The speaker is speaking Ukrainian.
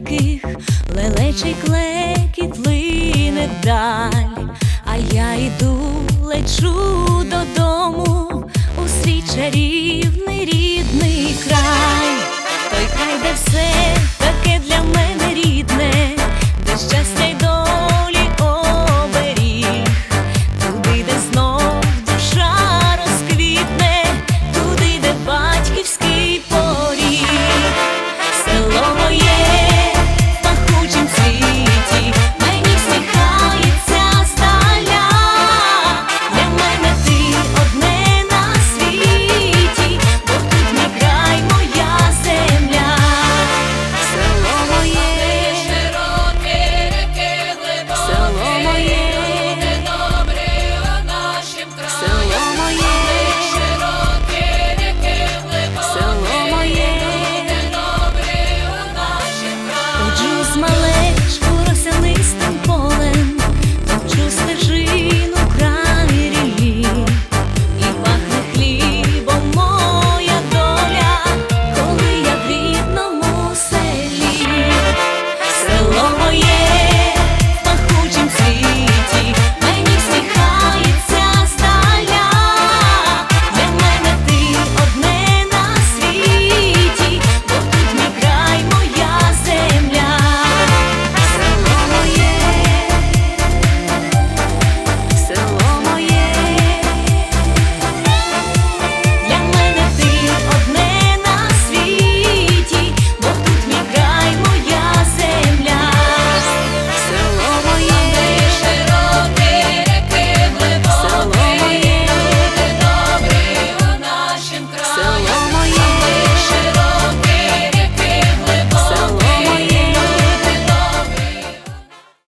далеких лелечий клекіт лине вдаль, а я йду, лечу додому у свій чарівний рідний край, той край, де все.